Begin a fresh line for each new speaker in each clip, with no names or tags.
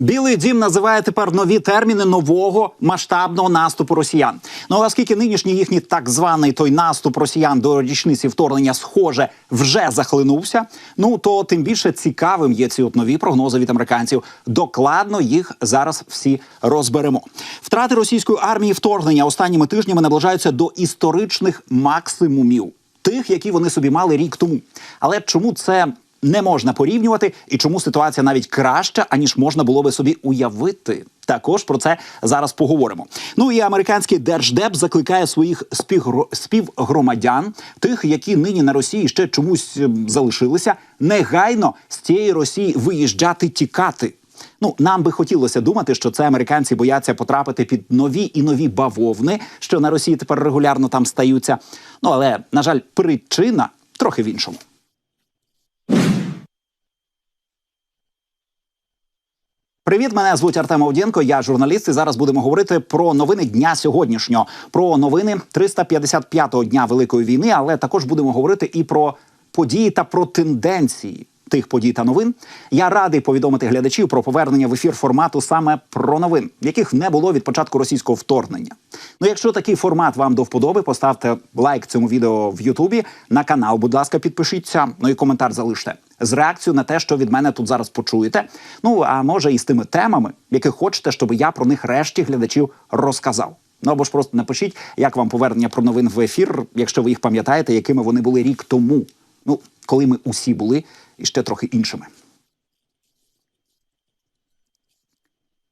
Білий дім називає тепер нові терміни нового масштабного наступу росіян. Ну оскільки нинішній їхній так званий той наступ росіян до річниці вторгнення, схоже, вже захлинувся. Ну то тим більше цікавим є ці от нові прогнози від американців. Докладно їх зараз всі розберемо. Втрати російської армії вторгнення останніми тижнями наближаються до історичних максимумів, тих, які вони собі мали рік тому. Але чому це? Не можна порівнювати, і чому ситуація навіть краща, аніж можна було би собі уявити. Також про це зараз поговоримо. Ну і американський держдеп закликає своїх співгро- співгромадян, тих, які нині на Росії ще чомусь ем, залишилися, негайно з цієї Росії виїжджати, тікати. Ну, нам би хотілося думати, що це американці бояться потрапити під нові і нові бавовни, що на Росії тепер регулярно там стаються. Ну але на жаль, причина трохи в іншому. Привіт, мене звуть Артем Овдєнко, я журналіст. І зараз будемо говорити про новини дня сьогоднішнього, про новини 355-го дня Великої війни, але також будемо говорити і про події та про тенденції тих подій та новин. Я радий повідомити глядачів про повернення в ефір формату саме про новин, яких не було від початку російського вторгнення. Ну, якщо такий формат вам до вподоби, поставте лайк цьому відео в Ютубі. На канал, будь ласка, підпишіться. Ну і коментар залиште з реакцією на те, що від мене тут зараз почуєте. Ну а може і з тими темами, які хочете, щоб я про них решті глядачів розказав. Ну або ж просто напишіть, як вам повернення про новин в ефір, якщо ви їх пам'ятаєте, якими вони були рік тому. Ну, коли ми усі були і ще трохи іншими.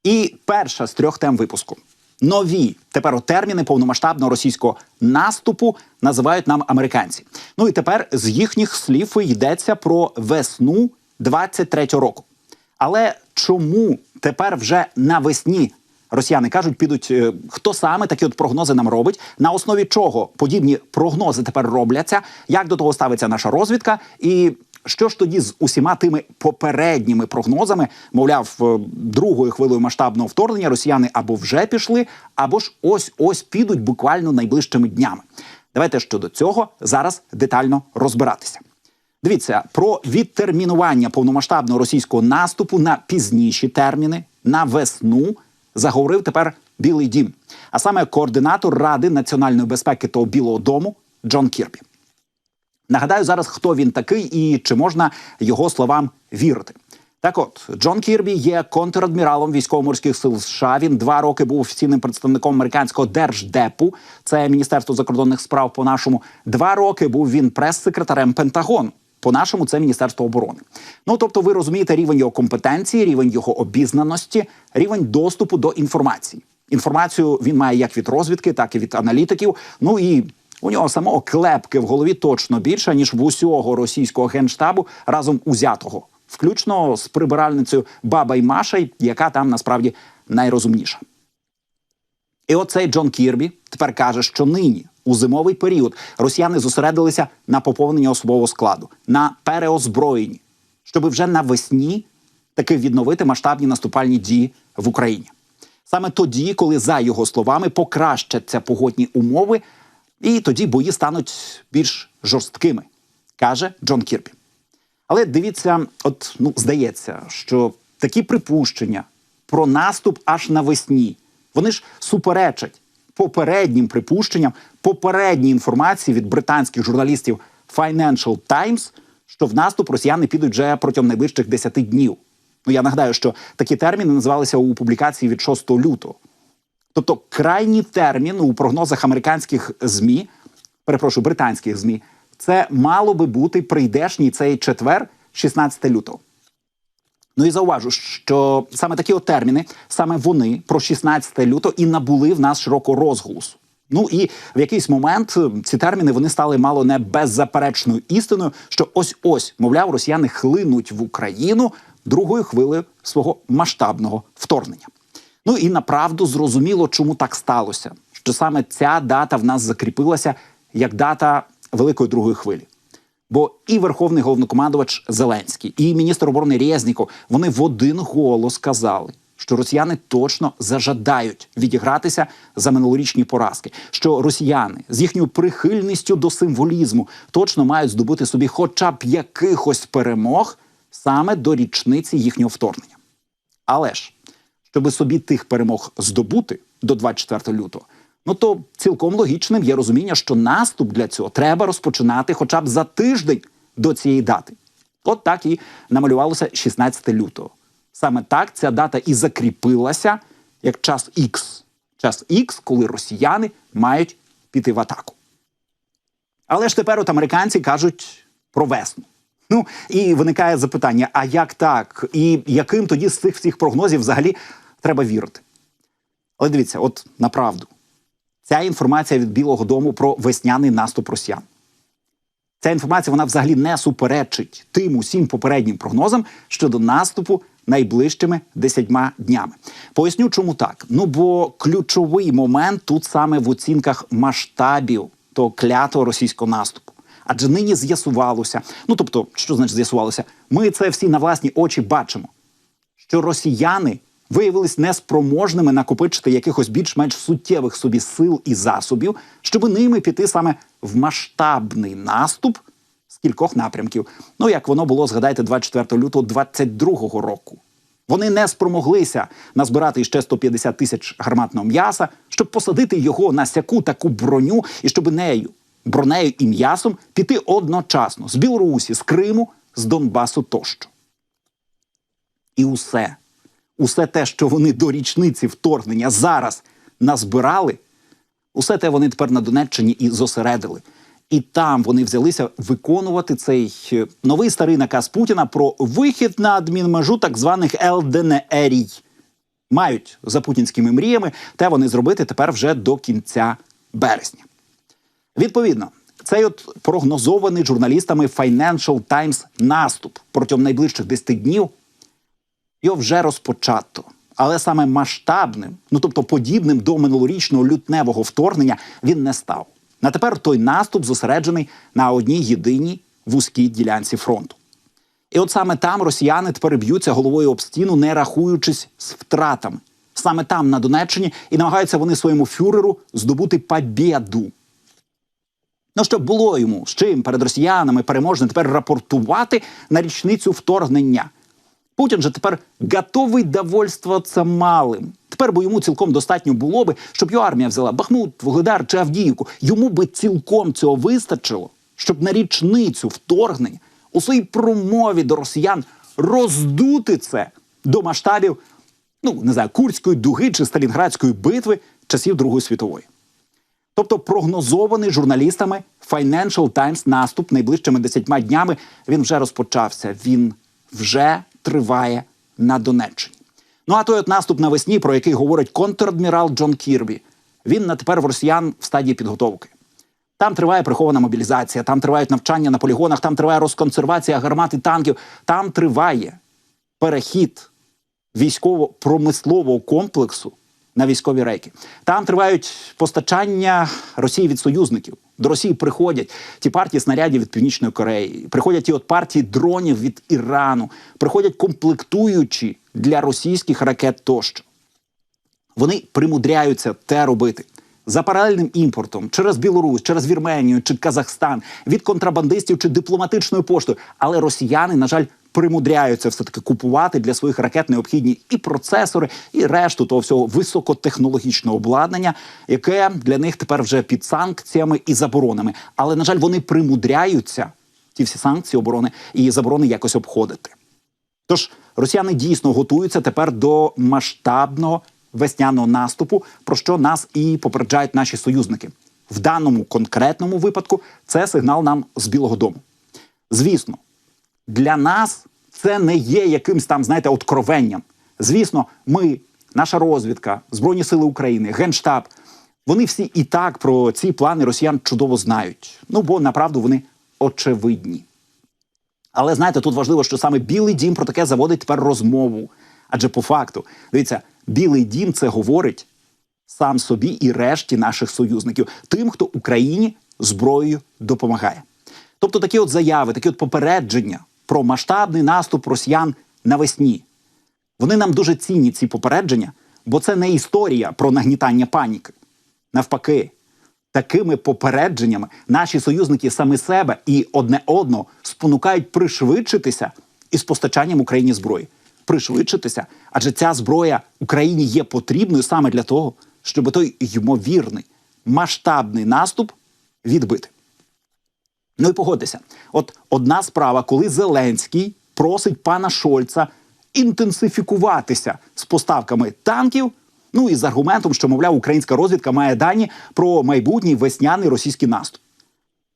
І перша з трьох тем випуску. Нові тепер терміни повномасштабного російського наступу називають нам американці. Ну і тепер з їхніх слів йдеться про весну 23-го року. Але чому тепер вже навесні росіяни кажуть, підуть е, хто саме такі от прогнози нам робить, на основі чого подібні прогнози тепер робляться, як до того ставиться наша розвідка, і що ж тоді з усіма тими попередніми прогнозами, мовляв, е, другою хвилею масштабного вторгнення росіяни або вже пішли, або ж ось ось підуть буквально найближчими днями. Давайте щодо цього зараз детально розбиратися. Дивіться про відтермінування повномасштабного російського наступу на пізніші терміни на весну заговорив тепер Білий Дім, а саме координатор Ради національної безпеки того Білого Дому Джон Кірбі. Нагадаю зараз, хто він такий і чи можна його словам вірити. Так от, Джон Кірбі є контрадміралом військово-морських сил США. Він два роки був офіційним представником американського держдепу. Це Міністерство закордонних справ. По нашому два роки був він прес-секретарем Пентагону. По нашому це Міністерство оборони. Ну тобто, ви розумієте рівень його компетенції, рівень його обізнаності, рівень доступу до інформації. Інформацію він має як від розвідки, так і від аналітиків. Ну і у нього самого клепки в голові точно більше ніж в усього російського генштабу разом узятого, включно з прибиральницею Баба й Машей, яка там насправді найрозумніша. І оцей Джон Кірбі тепер каже, що нині у зимовий період росіяни зосередилися на поповненні особового складу, на переозброєнні, щоб вже навесні таки відновити масштабні наступальні дії в Україні. Саме тоді, коли, за його словами, покращаться погодні умови, і тоді бої стануть більш жорсткими, каже Джон Кірбі. Але дивіться, от ну здається, що такі припущення про наступ аж навесні, вони ж суперечать попереднім припущенням, попередній інформації від британських журналістів Financial Times, що в наступ росіяни підуть вже протягом найближчих 10 днів. Ну я нагадаю, що такі терміни називалися у публікації від 6 лютого. Тобто крайній термін у прогнозах американських змі, перепрошую, британських змі, це мало би бути прийдешній цей четвер, 16 лютого. Ну і зауважу, що саме такі от терміни, саме вони про 16 лютого і набули в нас широкого розголосу. Ну і в якийсь момент ці терміни вони стали мало не беззаперечною істиною, що ось ось, мовляв, росіяни хлинуть в Україну другою хвилею свого масштабного вторгнення. Ну і направду зрозуміло, чому так сталося, що саме ця дата в нас закріпилася як дата Великої Другої хвилі. Бо і Верховний головнокомандувач Зеленський, і міністр оборони Резніков вони в один голос сказали, що росіяни точно зажадають відігратися за минулорічні поразки. Що росіяни з їхньою прихильністю до символізму точно мають здобути собі, хоча б якихось перемог саме до річниці їхнього вторгнення. Але ж щоб собі тих перемог здобути до 24 лютого, ну то цілком логічним є розуміння, що наступ для цього треба розпочинати хоча б за тиждень до цієї дати. От так і намалювалося 16 лютого. Саме так ця дата і закріпилася як час Х. Час Х, коли росіяни мають піти в атаку. Але ж тепер от американці кажуть про весну. Ну і виникає запитання: а як так? І яким тоді з цих всіх прогнозів взагалі треба вірити? Але дивіться, от направду, ця інформація від Білого Дому про весняний наступ росіян. Ця інформація вона взагалі не суперечить тим усім попереднім прогнозам щодо наступу найближчими десятьма днями. Поясню, чому так. Ну бо ключовий момент тут саме в оцінках масштабів того клятого російського наступу. Адже нині з'ясувалося, ну тобто, що значить з'ясувалося? Ми це всі на власні очі бачимо, що росіяни виявились неспроможними накопичити якихось більш-менш суттєвих собі сил і засобів, щоб ними піти саме в масштабний наступ з кількох напрямків. Ну як воно було, згадайте, 24 лютого 22 року. Вони не спромоглися назбирати ще 150 тисяч гарматного м'яса, щоб посадити його на сяку таку броню, і щоб нею, бронею і м'ясом піти одночасно з Білорусі, з Криму, з Донбасу тощо. І усе, усе те, що вони до річниці вторгнення зараз назбирали, усе те вони тепер на Донеччині і зосередили. І там вони взялися виконувати цей е, новий старий наказ Путіна про вихід на адмінмежу так званих ЛДНРій. Мають за путінськими мріями те вони зробити тепер вже до кінця березня. Відповідно, цей от прогнозований журналістами Financial Times наступ протягом найближчих 10 днів його вже розпочато. Але саме масштабним, ну тобто подібним до минулорічного лютневого вторгнення, він не став. На тепер той наступ зосереджений на одній єдиній вузькій ділянці фронту. І от саме там росіяни тепер б'ються головою об стіну, не рахуючись з втратами. Саме там, на Донеччині, і намагаються вони своєму фюреру здобути побєду. Ну, щоб було йому з чим перед росіянами переможно тепер рапортувати на річницю вторгнення. Путін же тепер готовий довольствуватися малим. Тепер би йому цілком достатньо було би, щоб його армія взяла Бахмут, Вугледар чи Авдіївку. Йому би цілком цього вистачило, щоб на річницю вторгнення у своїй промові до росіян роздути це до масштабів, ну не знаю, Курської дуги чи Сталінградської битви часів Другої світової. Тобто прогнозований журналістами Financial Times наступ найближчими десятьма днями він вже розпочався. Він вже триває на Донеччині. Ну а той от наступ навесні, про який говорить контрадмірал Джон Кірбі, він на тепер в росіян в стадії підготовки. Там триває прихована мобілізація, там тривають навчання на полігонах, там триває розконсервація гармат і танків, там триває перехід військово-промислового комплексу на військові рейки. Там тривають постачання Росії від союзників. До Росії приходять ті партії снарядів від Північної Кореї, приходять ті от партії дронів від Ірану, приходять комплектуючі для російських ракет тощо. Вони примудряються те робити за паралельним імпортом через Білорусь, через Вірменію чи Казахстан, від контрабандистів чи дипломатичною поштою. Але росіяни, на жаль, примудряються все таки купувати для своїх ракет необхідні і процесори, і решту того всього високотехнологічного обладнання, яке для них тепер вже під санкціями і заборонами. Але на жаль, вони примудряються ті всі санкції оборони і заборони якось обходити. Тож росіяни дійсно готуються тепер до масштабного весняного наступу, про що нас і попереджають наші союзники. В даному конкретному випадку це сигнал нам з Білого Дому. Звісно, для нас це не є якимсь там, знаєте, откровенням. Звісно, ми, наша розвідка, Збройні Сили України, Генштаб, вони всі і так про ці плани росіян чудово знають. Ну бо направду вони очевидні. Але знаєте, тут важливо, що саме Білий дім про таке заводить тепер розмову. Адже по факту, дивіться, Білий дім це говорить сам собі і решті наших союзників, тим, хто Україні зброєю допомагає. Тобто такі от заяви, такі от попередження про масштабний наступ росіян навесні. Вони нам дуже цінні, ці попередження, бо це не історія про нагнітання паніки. Навпаки, такими попередженнями наші союзники саме себе і одне одного спонукають пришвидшитися із постачанням Україні зброї. пришвидшитися, адже ця зброя Україні є потрібною саме для того, щоб той ймовірний масштабний наступ відбити. Ну і погодьтеся, от одна справа, коли Зеленський просить пана Шольца інтенсифікуватися з поставками танків. Ну і з аргументом, що, мовляв, українська розвідка має дані про майбутній весняний російський наступ.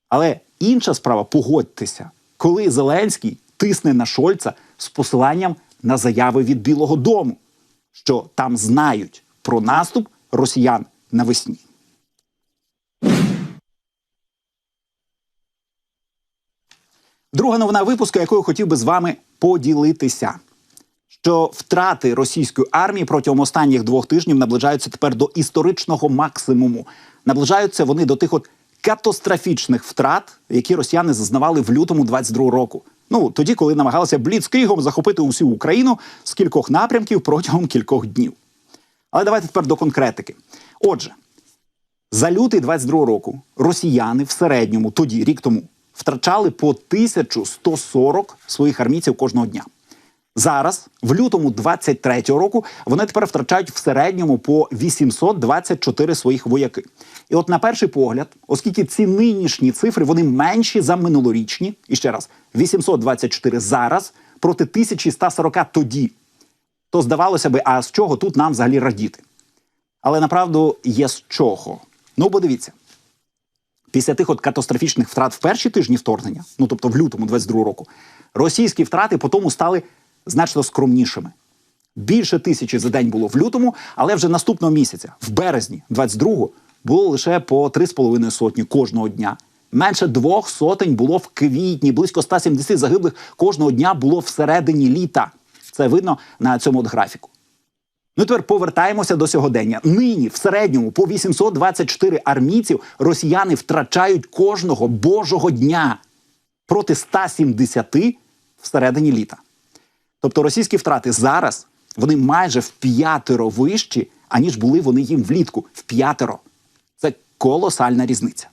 Але інша справа, погодьтеся, коли Зеленський тисне на Шольца з посиланням на заяви від Білого Дому, що там знають про наступ росіян навесні. Друга новина випуску, якою хотів би з вами поділитися, що втрати російської армії протягом останніх двох тижнів наближаються тепер до історичного максимуму. Наближаються вони до тих от катастрофічних втрат, які росіяни зазнавали в лютому 22 року. Ну тоді, коли намагалися бліцкригом захопити усю Україну з кількох напрямків протягом кількох днів. Але давайте тепер до конкретики. Отже, за лютий 22 року росіяни в середньому тоді, рік тому, втрачали по 1140 своїх армійців кожного дня. Зараз, в лютому 23-го року, вони тепер втрачають в середньому по 824 своїх вояки. І от на перший погляд, оскільки ці нинішні цифри вони менші за минулорічні, і ще раз, 824 зараз проти 1140 тоді, то здавалося би, а з чого тут нам взагалі радіти? Але направду є з чого. Ну, бо дивіться, після тих от катастрофічних втрат в перші тижні вторгнення, ну тобто в лютому 22 року, російські втрати по тому стали значно скромнішими. Більше тисячі за день було в лютому, але вже наступного місяця, в березні 22-го, було лише по 3,5 сотні кожного дня. Менше двох сотень було в квітні, близько 170 загиблих кожного дня було всередині літа. Це видно на цьому от графіку. Ну тепер повертаємося до сьогодення. Нині в середньому по 824 армійців росіяни втрачають кожного божого дня проти 170 всередині літа. Тобто російські втрати зараз вони майже в п'ятеро вищі, аніж були вони їм влітку. В п'ятеро. Це колосальна різниця.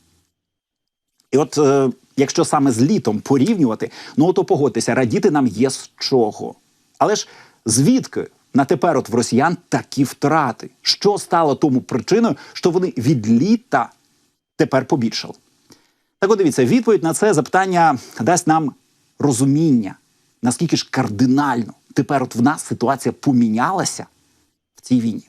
І от е, якщо саме з літом порівнювати, ну то погодьтеся, радіти нам є з чого. Але ж звідки на тепер от в росіян такі втрати? Що стало тому причиною, що вони від літа тепер побільшали? Так от дивіться, відповідь на це запитання дасть нам розуміння, наскільки ж кардинально тепер от в нас ситуація помінялася в цій війні.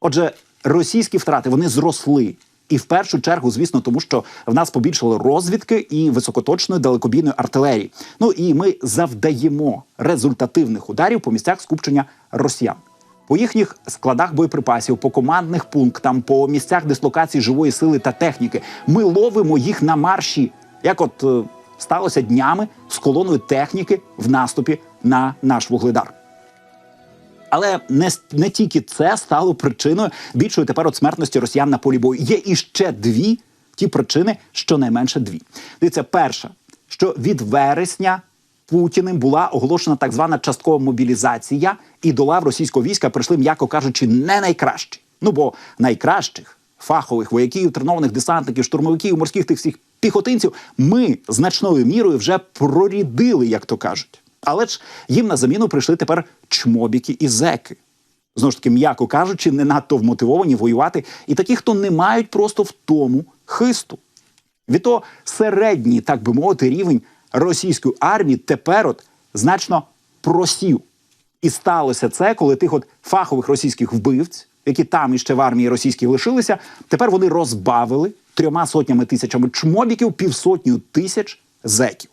Отже, російські втрати вони зросли. І в першу чергу, звісно, тому що в нас побільшало розвідки і високоточної далекобійної артилерії. Ну і ми завдаємо результативних ударів по місцях скупчення росіян. По їхніх складах боєприпасів, по командних пунктам, по місцях дислокації живої сили та техніки. Ми ловимо їх на марші, як от е, сталося днями з колоною техніки в наступі на наш вугледар. Але не, не тільки це стало причиною більшої тепер от смертності росіян на полі бою. Є іще дві ті причини, щонайменше дві. Дивіться, перша, що від вересня Путіним була оголошена так звана часткова мобілізація, і до лав російського війська прийшли, м'яко кажучи, не найкращі. Ну бо найкращих фахових вояків, тренованих десантників, штурмовиків, морських тих всіх піхотинців ми значною мірою вже прорідили, як то кажуть. Але ж їм на заміну прийшли тепер чмобіки і зеки. Знову ж таки, м'яко кажучи, не надто вмотивовані воювати, і такі, хто не мають просто в тому хисту. Від того середній, так би мовити, рівень російської армії тепер от значно просів. І сталося це, коли тих от фахових російських вбивць, які там іще в армії російській лишилися, тепер вони розбавили трьома сотнями тисячами чмобіків, півсотню тисяч зеків.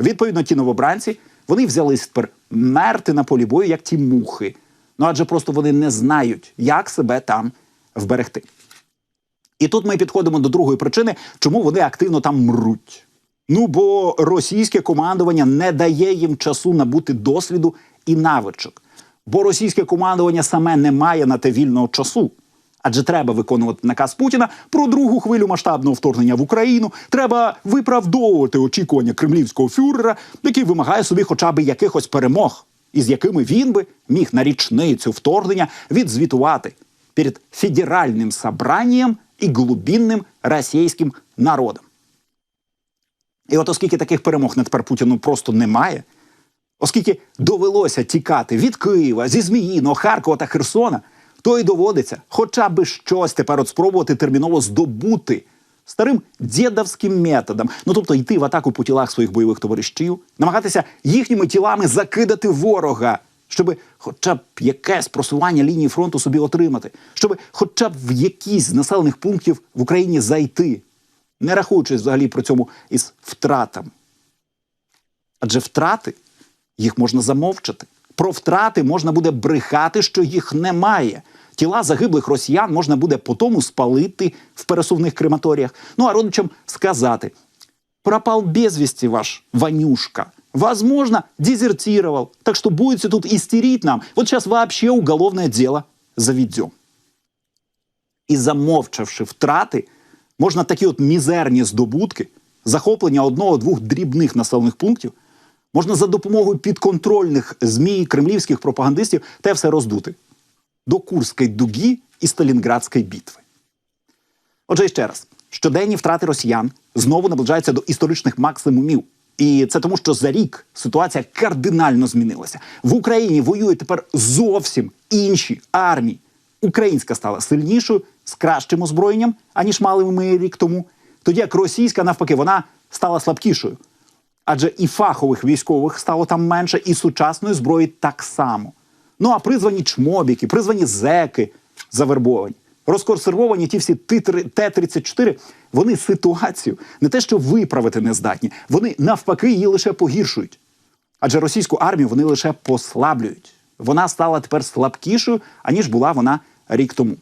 Відповідно, ті новобранці вони взялись тепер мерти на полі бою, як ті мухи. Ну адже просто вони не знають, як себе там вберегти. І тут ми підходимо до другої причини, чому вони активно там мруть. Ну бо російське командування не дає їм часу набути досвіду і навичок. Бо російське командування саме не має на те вільного часу. Адже треба виконувати наказ Путіна про другу хвилю масштабного вторгнення в Україну. Треба виправдовувати очікування кремлівського фюрера, який вимагає собі хоча б якихось перемог, із якими він би міг на річницю вторгнення відзвітувати перед федеральним собранням і глубинним російським народом. І от оскільки таких перемог на тепер Путіну просто немає, Оскільки довелося тікати від Києва, зі Зміїного, Харкова та Херсона, то й доводиться хоча б щось тепер от спробувати терміново здобути старим дєдовським методом. Ну тобто йти в атаку по тілах своїх бойових товаришів, намагатися їхніми тілами закидати ворога, щоб хоча б якесь просування лінії фронту собі отримати, щоб хоча б в якісь з населених пунктів в Україні зайти, не рахуючись взагалі при цьому із втратами. Адже втрати їх можна замовчати. Про втрати можна буде брехати, що їх немає. Тіла загиблих росіян можна буде потому спалити в пересувних крематоріях. Ну а родичам сказати: пропал без вести ваш Ванюшка. Возможно, дезертировал. Так что будете тут истерить нам. Вот сейчас вообще уголовное дело заведем. І замовчавши втрати, можна такі от мізерні здобутки, захоплення одного-двох дрібних населених пунктів, можна за допомогою підконтрольних ЗМІ, кремлівських пропагандистів те все роздути до Курської дуги і Сталінградської битви. Отже, ще раз, щоденні втрати росіян знову наближаються до історичних максимумів. І це тому, що за рік ситуація кардинально змінилася. В Україні воюють тепер зовсім інші армії. Українська стала сильнішою з кращим озброєнням, аніж мали ми рік тому. Тоді як російська, навпаки, вона стала слабкішою. Адже і фахових військових стало там менше, і сучасної зброї так само. Ну а призвані чмобіки, призвані зеки завербовані, розконсервовані ті всі Т-34, вони ситуацію не те, що виправити не здатні, вони навпаки її лише погіршують. Адже російську армію вони лише послаблюють. Вона стала тепер слабкішою, аніж була вона рік тому.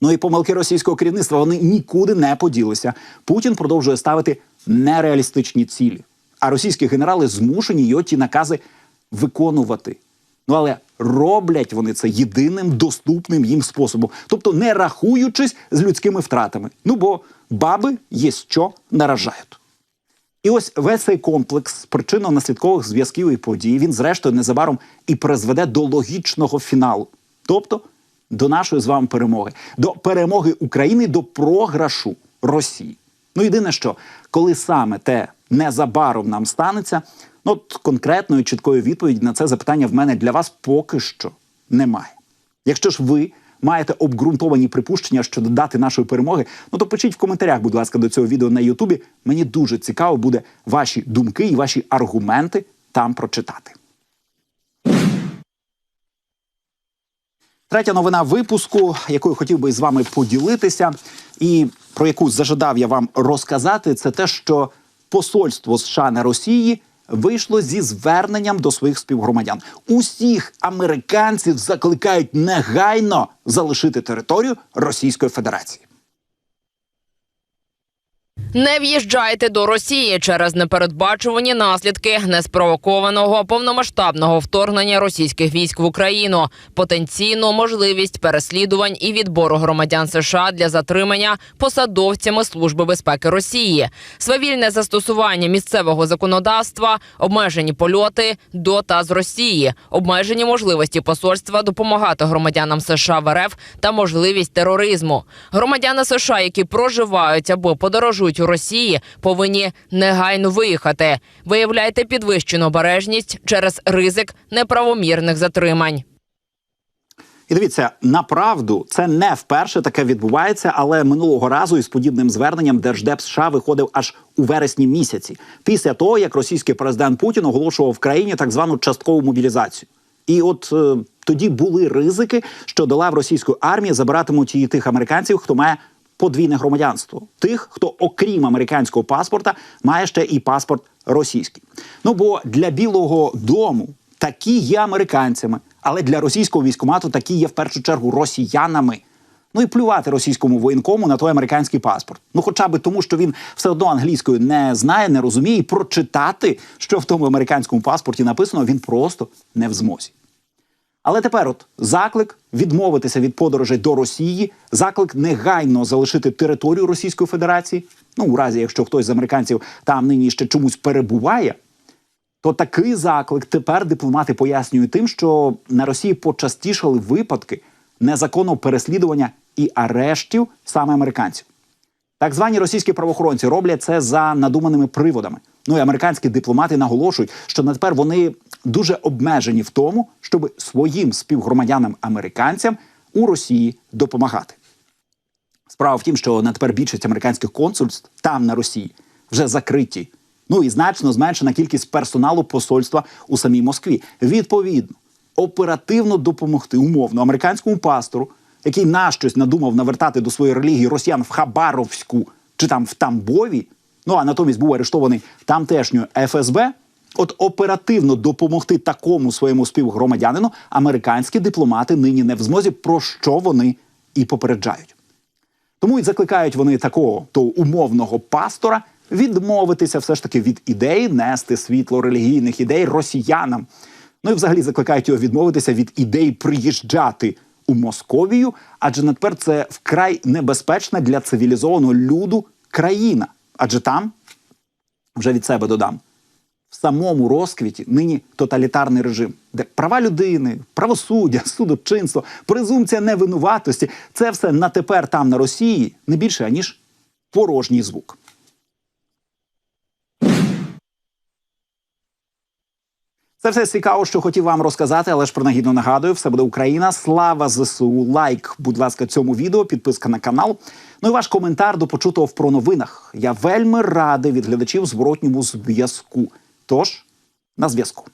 Ну і помилки російського керівництва вони нікуди не поділися. Путін продовжує ставити нереалістичні цілі. А російські генерали змушені його ті накази виконувати. Ну але роблять вони це єдиним доступним їм способом, тобто не рахуючись з людськими втратами. Ну бо баби є що наражають. І ось весь цей комплекс причинно-наслідкових зв'язків і подій він, зрештою, незабаром і призведе до логічного фіналу, тобто до нашої з вами перемоги, до перемоги України, до програшу Росії. Ну єдине, що коли саме те незабаром нам станеться, ну от конкретної чіткої відповіді на це запитання в мене для вас поки що немає. Якщо ж ви маєте обґрунтовані припущення щодо дати нашої перемоги, ну то пишіть в коментарях, будь ласка, до цього відео на Ютубі. Мені дуже цікаво буде ваші думки і ваші аргументи там прочитати. Третя новина випуску, якою хотів би з вами поділитися, і про яку зажадав я вам розказати, це те, що посольство США на Росії вийшло зі зверненням до своїх співгромадян. Усіх американців закликають негайно залишити територію Російської Федерації.
Не в'їжджайте до Росії через непередбачувані наслідки неспровокованого повномасштабного вторгнення російських військ в Україну, потенційну можливість переслідувань і відбору громадян США для затримання посадовцями Служби безпеки Росії, свавільне застосування місцевого законодавства, обмежені польоти до та з Росії, обмежені можливості посольства допомагати громадянам США в РФ та можливість тероризму. Громадяни США, які проживають або подорожують у Росії, повинні негайно виїхати. Виявляйте підвищену обережність через ризик неправомірних затримань.
І дивіться, направду це не вперше таке відбувається, але минулого разу із подібним зверненням Держдеп США виходив аж у вересні місяці, після того як російський президент Путін оголошував в країні так звану часткову мобілізацію. І от е, тоді були ризики, що до лав російської армії забиратимуть і тих американців, хто має подвійне громадянство, тих, хто, окрім американського паспорта, має ще і паспорт російський. Ну бо для Білого Дому такі є американцями, але для російського військомату такі є в першу чергу росіянами. Ну і плювати російському воєнкому на той американський паспорт. Ну, хоча би тому, що він все одно англійською не знає, не розуміє, і прочитати, що в тому американському паспорті написано, він просто не в змозі. Але тепер, от заклик відмовитися від подорожей до Росії, заклик негайно залишити територію Російської Федерації. Ну, у разі, якщо хтось з американців там нині ще чомусь перебуває, то такий заклик тепер дипломати пояснюють тим, що на Росії почастішали випадки незаконного переслідування і арештів саме американців. Так звані російські правоохоронці роблять це за надуманими приводами. Ну і американські дипломати наголошують, що на тепер вони дуже обмежені в тому, щоб своїм співгромадянам американцям у Росії допомагати. Справа в тім, що на тепер більшість американських консульств там на Росії вже закриті. Ну і значно зменшена кількість персоналу посольства у самій Москві. Відповідно, оперативно допомогти умовно американському пастору, який на щось надумав навертати до своєї релігії росіян в Хабаровську чи там в Тамбові. Ну а натомість був арештований тамтешньою ФСБ. От оперативно допомогти такому своєму співгромадянину американські дипломати нині не в змозі, про що вони і попереджають. Тому і закликають вони такого то умовного пастора відмовитися все ж таки від ідеї нести світло релігійних ідей росіянам. Ну і взагалі закликають його відмовитися від ідеї приїжджати у Московію, адже на тепер це вкрай небезпечна для цивілізованого люду країна. Адже там вже від себе додам. В самому розквіті нині тоталітарний режим, де права людини, правосуддя, судочинство, презумпція невинуватості це все на тепер там на Росії не більше аніж порожній звук. Це все цікаво, що хотів вам розказати, але ж принагідно нагадую, все буде Україна. Слава ЗСУ! Лайк, будь ласка, цьому відео, підписка на канал. Ну і ваш коментар до почутого в про новинах. Я вельми радий від глядачів зворотньому зв'язку. Тож на зв'язку.